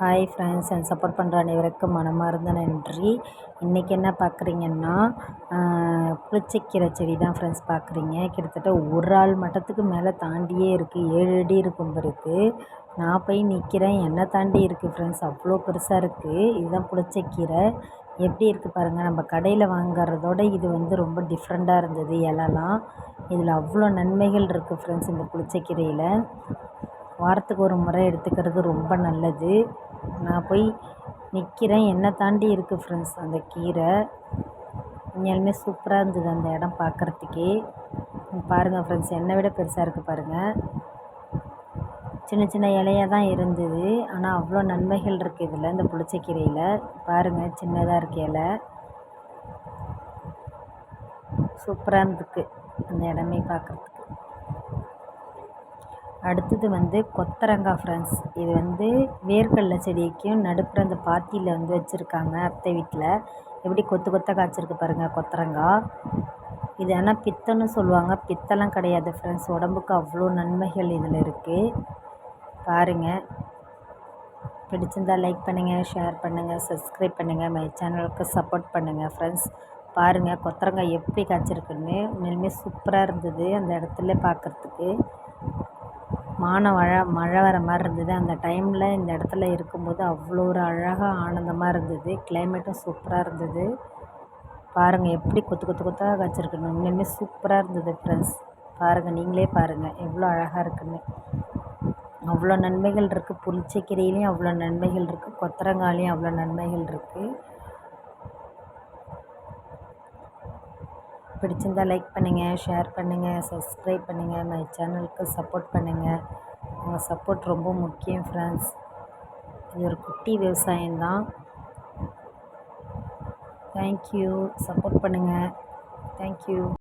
Hi friends and support பண்ணுற அனைவருக்கும் மனமார்ந்த நன்றி. இன்றைக்கி என்ன பார்க்குறீங்கன்னா புளிச்சக்கீரை செடி தான் ஃப்ரெண்ட்ஸ் பார்க்குறீங்க கிட்டத்தட்ட ஒரு ஆள் மட்டத்துக்கு மேலே தாண்டியே இருக்குது ஏழு அடி இருக்கும் இருக்குது நான் போய் நிற்கிறேன் என்னை தாண்டி இருக்குது ஃப்ரெண்ட்ஸ் அவ்வளோ பெருசாக இருக்குது இதுதான் புளிச்சக்கீரை. எப்படி இருக்குது பாருங்கள் நம்ம கடையில் வாங்குறதோட இது வந்து ரொம்ப டிஃப்ரெண்ட்டாக இருந்தது. இலலாம். இதில் அவ்வளோ நன்மைகள் இருக்குது ஃப்ரெண்ட்ஸ் இந்த புளிச்சக்கீரையில். வாரத்துக்கு ஒரு முறை எடுத்துக்கிறது ரொம்ப நல்லது. நான் போய் நிற்கிறேன் என்னை தாண்டி இருக்குது ஃப்ரெண்ட்ஸ் அந்த கீரை. உண்மையாலுமே சூப்பராக இருந்தது அந்த இடம் பார்க்குறதுக்கே. பாருங்கள் ஃப்ரெண்ட்ஸ் என்னை விட பெருசாக இருக்குது பாருங்கள் சின்ன சின்ன இலையாக தான் இருந்தது. ஆனால் அவ்வளோ நன்மைகள் இருக்குது இதில் இந்த புளிச்சக்கீரையில். பாருங்கள் சின்னதாக இருக்குது இலை. சூப்பராக இருந்துருக்கு அந்த இடமே பார்க்குறதுக்கு. அடுத்தது வந்து கொத்தரங்காய் ஃப்ரெண்ட்ஸ். இது வந்து வேர்க்கடல செடிக்கும் நடுப்புற அந்த பாத்தியில் வந்து வச்சுருக்காங்க அத்தை வீட்டில் எப்படி கொத்து கொத்தாக காய்ச்சிருக்கு பாருங்கள் கொத்தரங்காய் இது ஆனால் பித்தன்னு சொல்லுவாங்க. பித்தெல்லாம் கிடையாது ஃப்ரெண்ட்ஸ். உடம்புக்கு அவ்வளோ நன்மைகள் இதில் இருக்குது பாருங்கள் பிடிச்சிருந்தா லைக் பண்ணுங்கள் ஷேர் பண்ணுங்கள் சப்ஸ்கிரைப் பண்ணுங்கள் மை சேனலுக்கு சப்போர்ட் பண்ணுங்கள் ஃப்ரெண்ட்ஸ். பாருங்கள் கொத்தரங்காய் எப்படி காய்ச்சிருக்குன்னு. உண்மையிலுமே சூப்பராக இருந்தது அந்த இடத்துல பார்க்குறதுக்கு வானம் மழை மழை வர மாதிரி இருந்தது. அந்த டைமில் இந்த இடத்துல இருக்கும்போது அவ்வளோ ஒரு அழகாக ஆனந்தமாக இருந்தது. கிளைமேட்டும் சூப்பராக இருந்தது. பாருங்கள் எப்படி கொத்து கொத்து கொத்தாக காய்ச்சிருக்குன்னு. உண்மையுமே சூப்பராக இருந்தது ஃப்ரெண்ட்ஸ் பாருங்கள் நீங்களே பாருங்கள் எவ்வளோ அழகாக இருக்குன்னு. அவ்வளோ நன்மைகள் இருக்குது புளிச்சக்கீரையிலையும் அவ்வளோ நன்மைகள் இருக்குது கொத்தரங்காயிலையும் அவ்வளோ நன்மைகள் இருக்குது பிடிச்சிருந்தா லைக் பண்ணுங்கள் ஷேர் பண்ணுங்கள் சப்ஸ்கிரைப் பண்ணுங்கள் மை சேனலுக்கு சப்போர்ட் பண்ணுங்கள் உங்கள் சப்போர்ட் ரொம்ப முக்கியம் ஃப்ரெண்ட்ஸ் இது ஒரு குட்டி விவசாயம்தான் தேங்க்யூ சப்போர்ட் பண்ணுங்கள் தேங்க்யூ